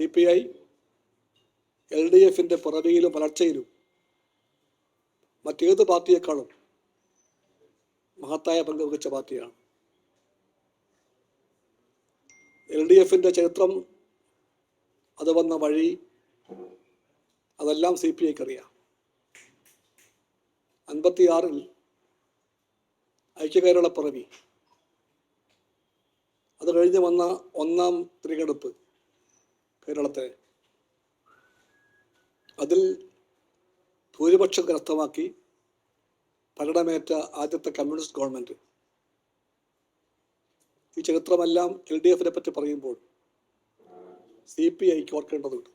C P I L D എഫിന്റെ പിറവിയിലും വളർച്ചയിലും മറ്റേത് പാർട്ടിയേക്കാളും മഹത്തായ പങ്ക് വഹിച്ച പാർട്ടിയാണ്. എൽ ഡി എഫിന്റെ ചരിത്രം അത് വന്ന വഴി അതെല്ലാം സി പി ഐക്ക് അറിയാം അൻപത്തിയാറിൽ ഐക്യകേരള പിറവി. അത് കഴിഞ്ഞ് വന്ന ഒന്നാം തിരഞ്ഞെടുപ്പ്. കേരളത്തെ അതിൽ ഭൂരിപക്ഷം കരസ്ഥമാക്കി ഭരണമേറ്റ ആദ്യത്തെ കമ്മ്യൂണിസ്റ്റ് ഗവൺമെന്റ് ഈ ചരിത്രമെല്ലാം എൽ ഡി എഫിനെ പറ്റി പറയുമ്പോൾ സി പി ഐക്ക് ഓർക്കേണ്ടതുണ്ട്.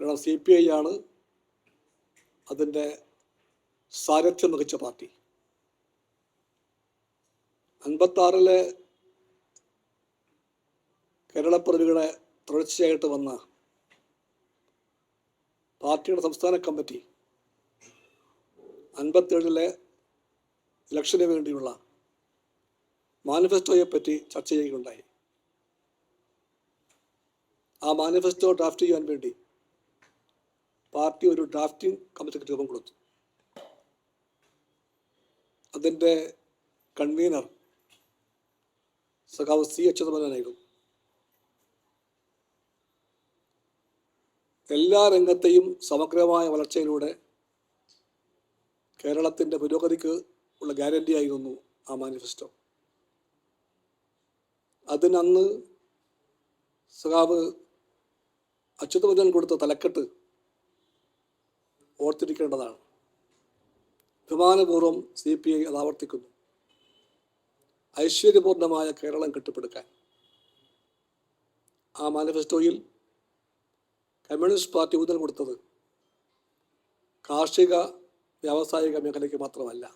കാരണം സി പി ഐ ആണ് അതിന്റെ സാരഥ്യം മികച്ച പാർട്ടി. അൻപത്താറിലെ കേരളപ്പിറവികളെ തുടർച്ചയായിട്ട് വന്ന പാർട്ടിയുടെ സംസ്ഥാന കമ്മിറ്റി അൻപത്തേഴിലെ ഇലക്ഷന് വേണ്ടിയുള്ള മാനിഫെസ്റ്റോയെ പറ്റി ചർച്ച ചെയ്യുകയുണ്ടായി. ആ മാനിഫെസ്റ്റോ ഡ്രാഫ്റ്റ് ചെയ്യാൻ വേണ്ടി പാർട്ടി ഒരു ഡ്രാഫ്റ്റിംഗ് കമ്മിറ്റിക്ക് രൂപം കൊടുത്തു. അതിന്റെ കൺവീനർ സഖാവ് സി അച്യുതമനായിരുന്നു എല്ലാ രംഗത്തെയും സമഗ്രമായ വളർച്ചയിലൂടെ കേരളത്തിന്റെ പുരോഗതിക്ക് ഉള്ള ഗ്യാരണ്ടി ആയിരുന്നു ആ മാനിഫെസ്റ്റോ അതിനന്ന് സഖാവ് അച്യുതമനൻ കൊടുത്ത തലക്കെട്ട് ഓർത്തിരിക്കേണ്ടതാണ്. അഭിമാനപൂർവം സി പി ഐ അത് ആവർത്തിക്കുന്നു ഐശ്വര്യപൂർണമായ കേരളം കെട്ടിപ്പടുക്കാൻ ആ മാനിഫെസ്റ്റോയിൽ കമ്മ്യൂണിസ്റ്റ് പാർട്ടി ഊന്നൽ കൊടുത്തത് കാർഷിക വ്യാവസായിക മേഖലയ്ക്ക് മാത്രമല്ല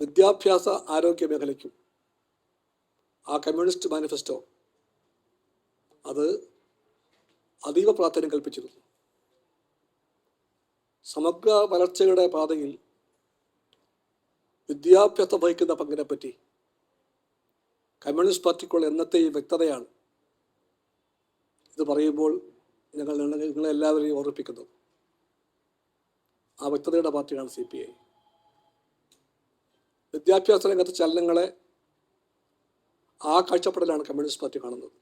വിദ്യാഭ്യാസ ആരോഗ്യ മേഖലയ്ക്കും ആ കമ്മ്യൂണിസ്റ്റ് മാനിഫെസ്റ്റോ അത് അതീവ പ്രാധാന്യം കൽപ്പിച്ചിരുന്നു. സമഗ്ര വളർച്ചയുടെ പാതയിൽ വിദ്യാഭ്യാസം വഹിക്കുന്ന പങ്കിനെപ്പറ്റി കമ്മ്യൂണിസ്റ്റ് പാർട്ടിക്കുള്ള എന്നത്തെയും വ്യക്തതയാണ് പറയുമ്പോൾ ഞങ്ങൾ നിങ്ങളെ എല്ലാവരെയും ഓർമ്മിപ്പിക്കുന്നത് ആ വ്യക്തതയുടെ പാർട്ടിയാണ് സി പി ഐ വിദ്യാഭ്യാസ രംഗത്തെ ചലനങ്ങളെ ആ കാഴ്ചപ്പാടിലാണ് കമ്മ്യൂണിസ്റ്റ് പാർട്ടി കാണുന്നത്.